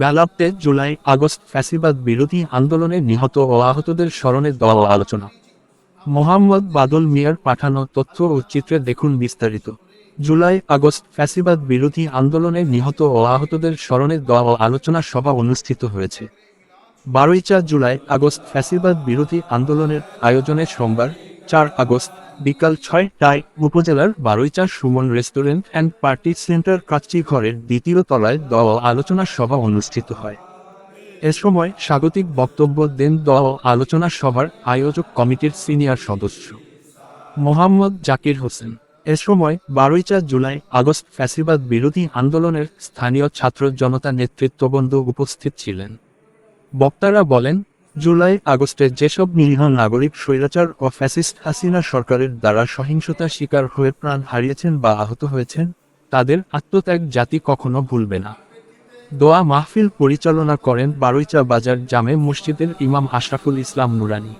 বেলাপ্তে July August ফ্যাসিবাদ বিরোধী আন্দোলনে নিহত ও আহতদের স্মরণে দল আলোচনা। মোহাম্মদ বাদল মিয়ার পাঠানো তথ্য ও চিত্রে দেখুন বিস্তারিত। জুলাই আগস্ট ফ্যাসিবাদ বিরোধী আন্দোলনে নিহত ও আহতদের স্মরণে দল আলোচনা সভা অনুষ্ঠিত হয়েছে। বারোই চার জুলাই আগস্ট ফ্যাসিবাদ বিরোধী আন্দোলনের আয়োজনে সোমবার চার আগস্ট, বিকাল ছয়টায় উপজেলার Baroicha Suman restaurant and party centre Kacchi ঘরের দ্বিতীয় তলায় দল আলোচনা সভা অনুষ্ঠিত হয়। এ সময় স্বাগতিক বক্তব্য দেন দল আলোচনা সভার আয়োজক কমিটির সিনিয়র সদস্য মোহাম্মদ জাকির হোসেন। এ সময় বারোইচা জুলাই আগস্ট ফ্যাসিবাদ বিরোধী আন্দোলনের স্থানীয় ছাত্র জনতা নেতৃত্ববৃন্দ উপস্থিত ছিলেন। বক্তারা বলেন জুলাই, আগস্টে যেসব নিরীহ নাগরিক, স্বৈরাচার ও ফ্যাসিস্ট হাসিনা সরকারের দ্বারা সহিংসতার শিকার হয়ে প্রাণ হারিয়েছেন বা আহত হয়েছেন, তাদের আত্মত্যাগ জাতি কখনো ভুলবে না। দোয়া মাহফিল পরিচালনা করেন বারুইচা বাজার জামে মসজিদের ইমাম আশরাফুল ইসলাম নুরানি।